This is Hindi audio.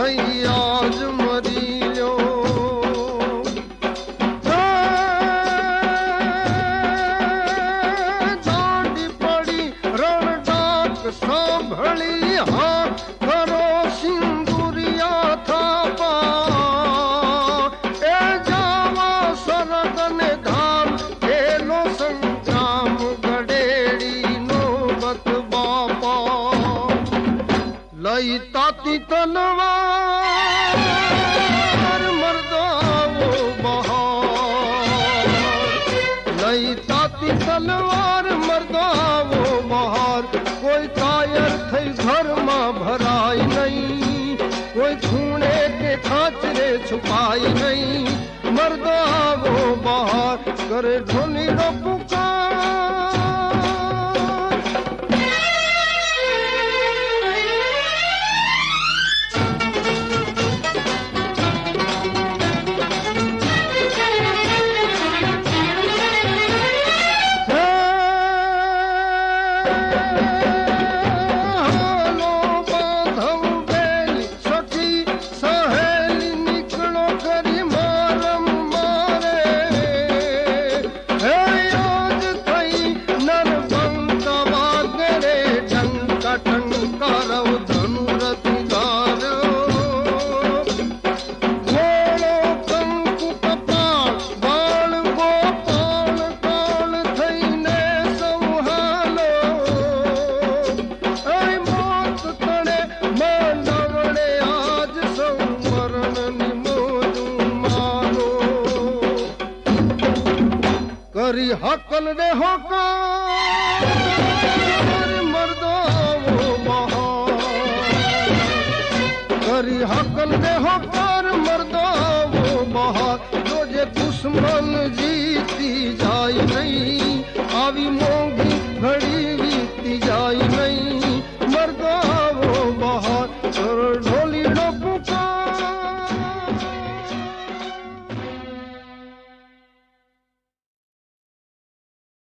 હૈયા જ મરી લ્યો દાંડી પડી રણડાક સાંભળી હા गई ताती तलवार, मर्दो बहार। गई ताती तलवार, मर्दो बहार। कोई टायर थे घर में भराई नहीं कोई खूने के खाचरे छुपाई नहीं मर्दो बहार, करे ढोली रो पुकार। करी हकल रे होका मर्दो करी हकल रे होकर मर्दो बहुत जो दुश्मन जीती जाई नहीं। आवी मोगी घड़ी